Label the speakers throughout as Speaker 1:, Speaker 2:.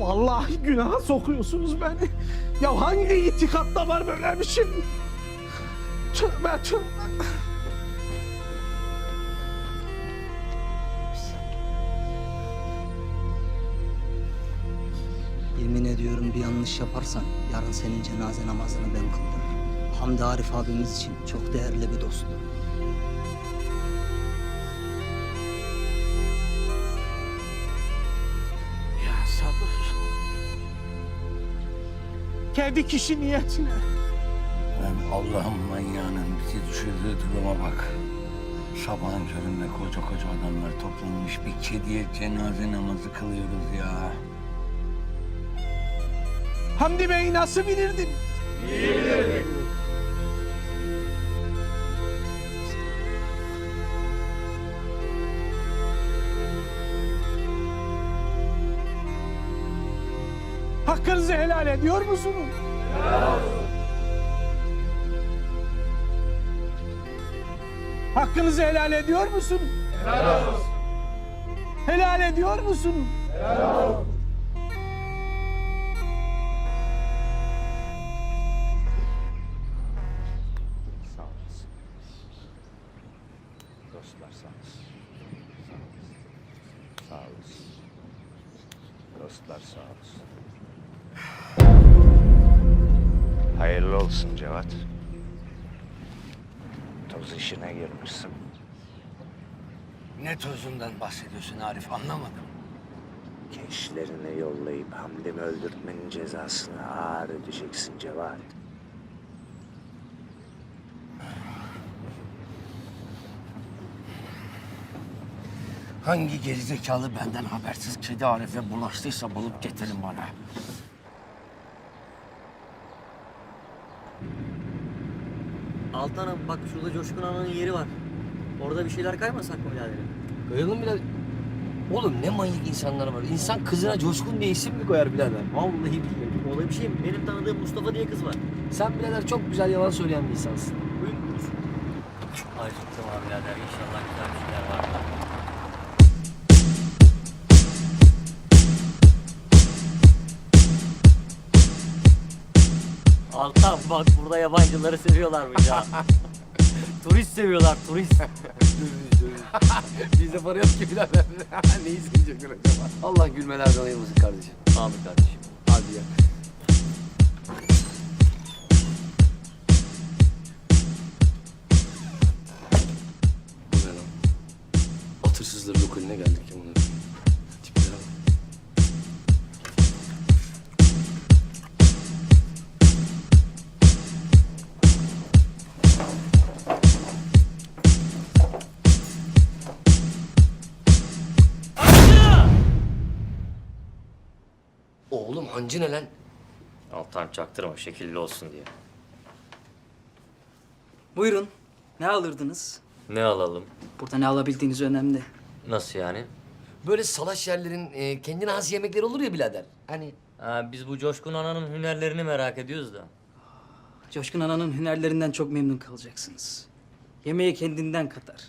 Speaker 1: Vallahi günaha sokuyorsunuz beni. Ya hangi itikatta var böyle bir şey? Tövbe tövbe.
Speaker 2: Yemin ediyorum bir yanlış yaparsan yarın senin cenaze namazını ben kıldırırım. Hamdi Arif abimiz için çok değerli bir dosttu.
Speaker 1: Kendi kişi niyetine.
Speaker 3: Ben Allah'ın manyağının bizi düşürdüğü duruma bak. Sabahın köründe koca koca adamlar toplanmış bir kediye cenaze namazı kılıyoruz ya.
Speaker 1: Hamdi Bey'i nasıl bilirdin? Hakkınızı helal ediyor musunuz? Hakkınızı helal ediyor musunuz? Helal olsun. Helal ediyor musunuz?
Speaker 4: Sağ olasın. Dostlar sağ olsun. Sağ olasın. Sağ olasın. Dostlar sağ olsun. Hayırlı olsun Cevat. Toz işine girmişsin.
Speaker 3: Ne tozundan bahsediyorsun Arif anlamadım.
Speaker 4: Gençlerini yollayıp Hamdi'mi öldürtmenin cezasını ağır ödeyeceksin Cevat.
Speaker 3: Hangi gerizekalı benden habersiz kedi Arif'e bulaştıysa bulup getirin bana.
Speaker 5: Altanım bak şurada Coşkun Ana'nın yeri var. Orada bir şeyler kaymasak mı biraderim?
Speaker 6: Koyalım birader. Oğlum ne manyak insanlar var. İnsan kızına coşkun diye isim mi koyar birader? Vallahi billahi.
Speaker 5: Olay bir şey mi? Benim tanıdığım Mustafa diye kız var.
Speaker 6: Sen birader çok güzel yalan söyleyen bir insansın.
Speaker 5: Acıktım abi birader. İnşallah güzel bir şeyler var. Altan bak burada yabancıları seviyorlarmış ha. turist seviyorlar turist.
Speaker 6: Bizde para yok ki birader. ne isteyecekler acaba? Allah gülmelerden ayırmasın kardeşim.
Speaker 5: Abi kardeşim.
Speaker 6: Hadi ya. Bu ne lan? Atırsızları lokaline geldik ya bunların. Hancı ne lan?
Speaker 5: Altan çaktırma şekilli olsun diye.
Speaker 2: Buyurun. Ne alırdınız?
Speaker 5: Ne alalım?
Speaker 2: Burada ne alabildiğiniz önemli.
Speaker 5: Nasıl yani?
Speaker 6: Böyle salaş yerlerin e, kendine has yemekleri olur ya birader. Hani
Speaker 5: Ha, biz bu Coşkun Ana'nın hünerlerini merak ediyoruz da.
Speaker 2: Coşkun Ana'nın hünerlerinden çok memnun kalacaksınız. Yemeği kendinden katar.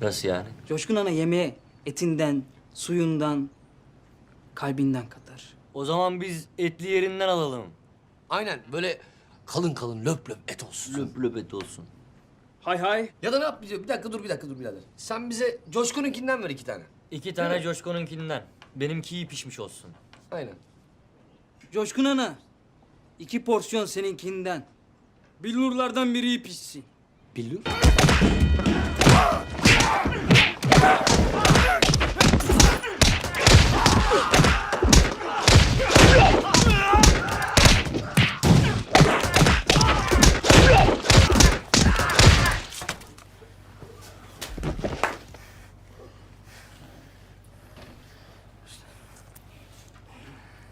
Speaker 5: Nasıl yani?
Speaker 2: Coşkun Ana yemeğe etinden, suyundan, kalbinden katar.
Speaker 5: O zaman biz etli yerinden alalım.
Speaker 6: aynen böyle kalın kalın löp löp et olsun.
Speaker 5: Löp löp et olsun.
Speaker 2: Hay hay.
Speaker 6: Ya da ne yap? Bir dakika dur bir dakika dur birader. Sen bize Coşkun'unkinden ver iki tane.
Speaker 5: İki tane Coşkun'unkinden. Benimki iyi pişmiş olsun.
Speaker 6: Aynen.
Speaker 2: Coşkun Ana. iki porsiyon seninkinden. Billurlardan biri iyi pişsin.
Speaker 6: Billur.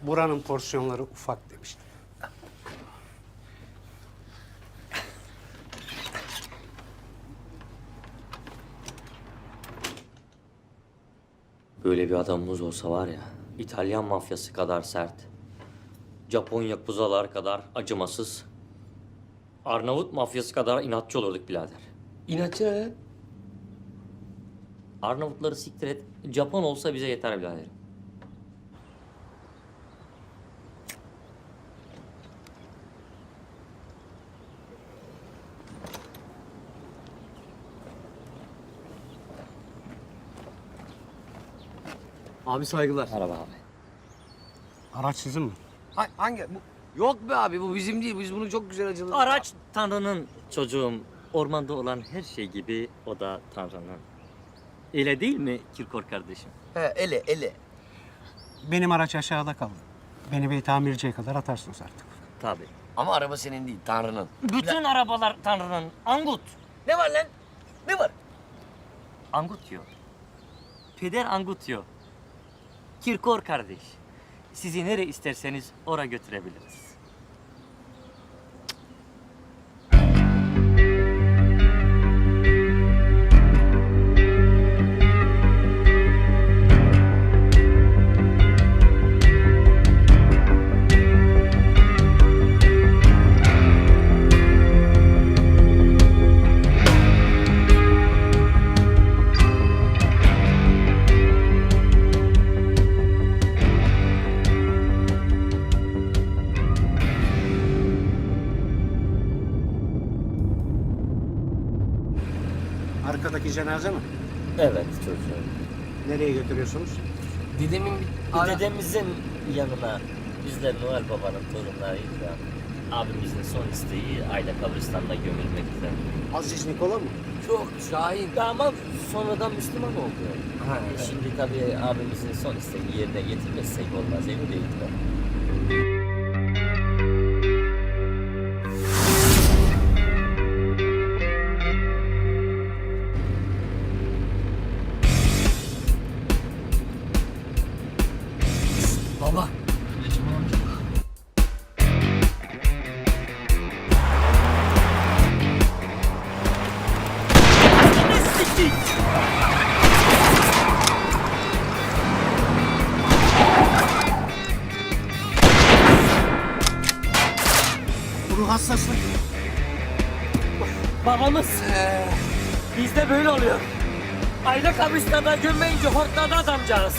Speaker 1: Buranın porsiyonları ufak demiştim.
Speaker 5: Böyle bir adamımız olsa var ya, İtalyan mafyası kadar sert, Japon yakuzalar kadar acımasız, Arnavut mafyası kadar inatçı olurduk birader.
Speaker 6: İnatçı ne lan?
Speaker 5: Arnavutları siktir et, Japon olsa bize yeter biraderim.
Speaker 6: Abi saygılar.
Speaker 5: Merhaba abi.
Speaker 4: Araç sizin mi?
Speaker 6: Ha, hangi? Bu, yok be abi bu bizim değil. Biz bunu çok güzel acıladık.
Speaker 5: Araç Tanrı'nın çocuğum. Ormanda olan her şey gibi o da Tanrı'nın. Öyle değil mi Kirkor kardeşim?
Speaker 6: He ele ele.
Speaker 4: Benim araç aşağıda kaldı. Beni bir tamirciye kadar atarsınız artık.
Speaker 5: Tabii.
Speaker 6: Ama araba senin değil Tanrı'nın.
Speaker 5: Bütün arabalar Tanrı'nın. Angut.
Speaker 6: Ne var lan? Ne var?
Speaker 5: Angut diyor. Peder Angut diyor. Kirkor kardeş. Sizi nereye isterseniz oraya götürebiliriz.
Speaker 4: Cenaze mi?
Speaker 5: Evet çocuğum.
Speaker 4: Nereye götürüyorsunuz?
Speaker 6: Dedemin. Ara-
Speaker 5: Dedemizin yanına biz de Noel Baba'nın torunlarıyız da abimizin son isteği aile kabristanına gömülmekte.
Speaker 4: Aziz Nikola mı?
Speaker 6: Çok Şahin.
Speaker 5: Ama sonradan Müslüman oldu.
Speaker 6: Ha,
Speaker 5: E Şimdi tabii abimizin son isteği yerine getirmezsek olmaz emin değilim.
Speaker 4: Hastası.
Speaker 5: Babamız bizde böyle oluyor. Aile kabristanına gömmeyince hortladı adamcağız.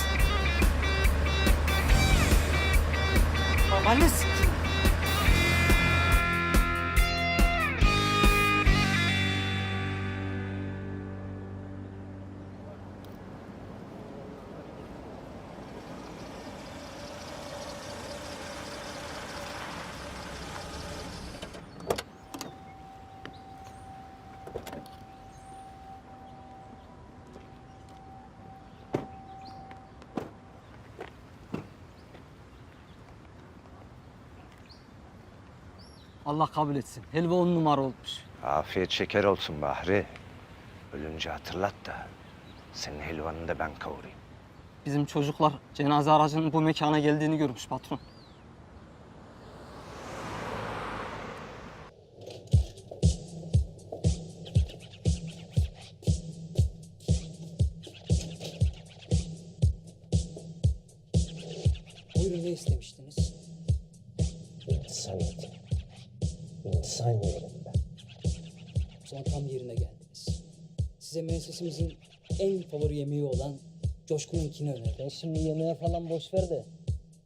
Speaker 5: Babanız
Speaker 2: Allah kabul etsin. Helva on numara olmuş.
Speaker 7: Afiyet şeker olsun Bahri. Ölünce hatırlat da senin helvanı da ben kavurayım.
Speaker 2: Bizim çocuklar cenaze aracının bu mekana geldiğini görmüş patron.
Speaker 7: Yerim ben.
Speaker 8: O zaman tam yerine geldiniz. Size müessesemizin en favori yemeği olan Coşkun'unkini öneririm.
Speaker 2: Sen şimdi yemeğe falan boş ver de.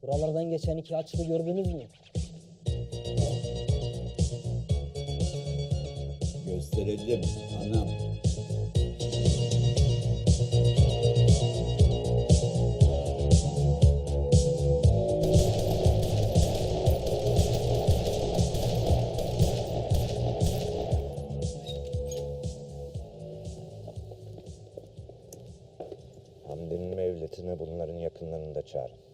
Speaker 2: Buralardan geçen iki açlı gördünüz mü?
Speaker 9: Gösterelim anam.
Speaker 7: Hamdi'nin mevlidine bunların yakınlarını da çağırın.